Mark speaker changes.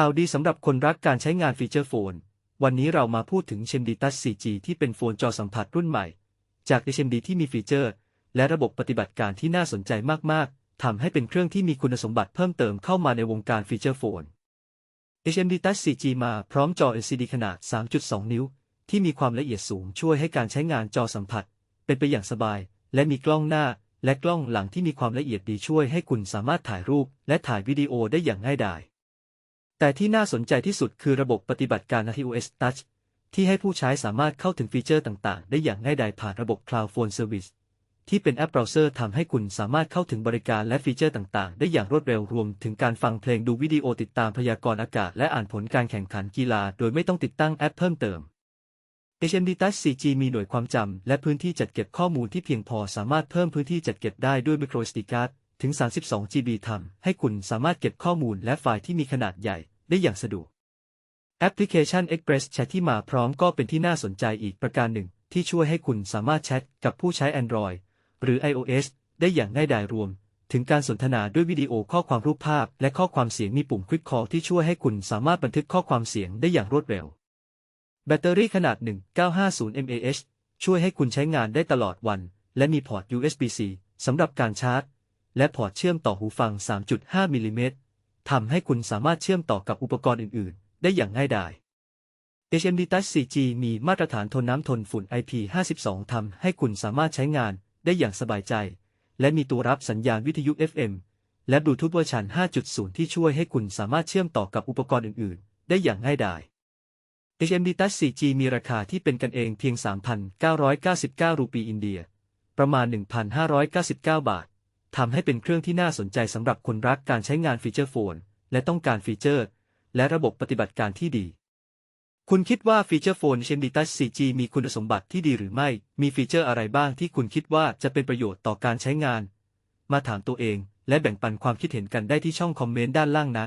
Speaker 1: ข่าวดีสำหรับคนรักการใช้งานฟีเจอร์โฟน วันนี้เรามาพูดถึง HMD Touch 4G ที่เป็นโฟนจอสัมผัสรุ่นใหม่ จาก HMD ที่มีฟีเจอร์ และระบบปฏิบัติการที่น่าสนใจมากๆ ทำให้เป็นเครื่องที่มีคุณสมบัติเพิ่มเติมเข้ามาในวงการฟีเจอร์โฟน HMD Touch 4G มาพร้อมจอ LCD ขนาด 3.2 นิ้ว ที่มีความละเอียดสูงช่วยให้การใช้งานจอสัมผัส เป็นไปอย่างสบาย และมีกล้องหน้า และกล้องหลังที่มีความละเอียดดีช่วยให้คุณสามารถถ่ายรูป และถ่ายวิดีโอได้อย่างง่ายดาย แต่ที่น่าสนใจที่สุดคือระบบปฏิบัติการ iOS Touch ที่ให้ผู้ใช้สามารถเข้าถึงฟีเจอร์ต่าง ๆ ได้อย่างง่ายดายผ่านระบบ Cloud Phone Service ที่เป็นแอปเบราว์เซอร์ทำให้คุณสามารถเข้าถึงบริการและฟีเจอร์ต่าง ๆ ได้อย่างรวดเร็วรวม ถึงการฟังเพลงดูวิดีโอติดตามพยากรณ์อากาศ และอ่านผลการแข่งขันกีฬา โดยไม่ต้องติดตั้งแอปเพิ่มเติม HMD Touch 4G มีหน่วยความจำและพื้นที่จัดเก็บข้อมูลที่เพียงพอสามารถเพิ่มพื้นที่จัดเก็บได้ด้วย microSD card ถึง 32 GB ทำให้คุณสามารถเก็บข้อมูลและไฟล์ที่มีขนาดใหญ่ ได้อย่างสะดวก แอปพลิเคชัน Express Chat ที่มาพร้อมก็เป็นที่น่าสนใจอีกประการหนึ่ง ที่ช่วยให้คุณสามารถแชทกับผู้ใช้ Android หรือ iOS ได้อย่างง่ายดายรวม ถึงการสนทนาด้วยวิดีโอข้อความรูปภาพ และข้อความเสียงมีปุ่ม Quick Call ที่ช่วยให้คุณสามารถบันทึกข้อความเสียงได้อย่างรวดเร็ว แบตเตอรี่ขนาด 1950 mAh ช่วยให้คุณใช้งานได้ตลอดวัน และมีพอร์ต USB-C สำหรับการชาร์จ และพอร์ตเชื่อมต่อหูฟัง 3.5 มิลลิเมตร ทำให้คุณสามารถเชื่อมต่อกับอุปกรณ์อื่น ๆ ได้อย่างง่ายดาย HMD Touch 4G มีมาตรฐานทนน้ำทนฝุ่น IP52 ทำให้คุณสามารถใช้งานได้อย่างสบายใจ และมีตัวรับสัญญาณวิทยุ FM และบลูทูธเวอร์ชัน 5.0 ที่ช่วยให้คุณสามารถเชื่อมต่อกับอุปกรณ์อื่น ๆ ได้อย่างง่ายดาย HMD Touch 4G มีราคาที่เป็นกันเองเพียง 3,999 รูปีอินเดีย ประมาณ 1,599 บาท ทำให้เป็นเครื่องที่น่าสนใจสำหรับคนรักการใช้งานฟีเจอร์โฟน และต้องการฟีเจอร์ และระบบปฏิบัติการที่ดี คุณคิดว่าฟีเจอร์โฟนเชนดิตัส 4G มีคุณสมบัติที่ดีหรือไม่ มีฟีเจอร์อะไรบ้างที่คุณคิดว่าจะเป็นประโยชน์ต่อการใช้งาน มาถามตัวเอง และแบ่งปันความคิดเห็นกันได้ที่ช่องคอมเมนต์ด้านล่างนะ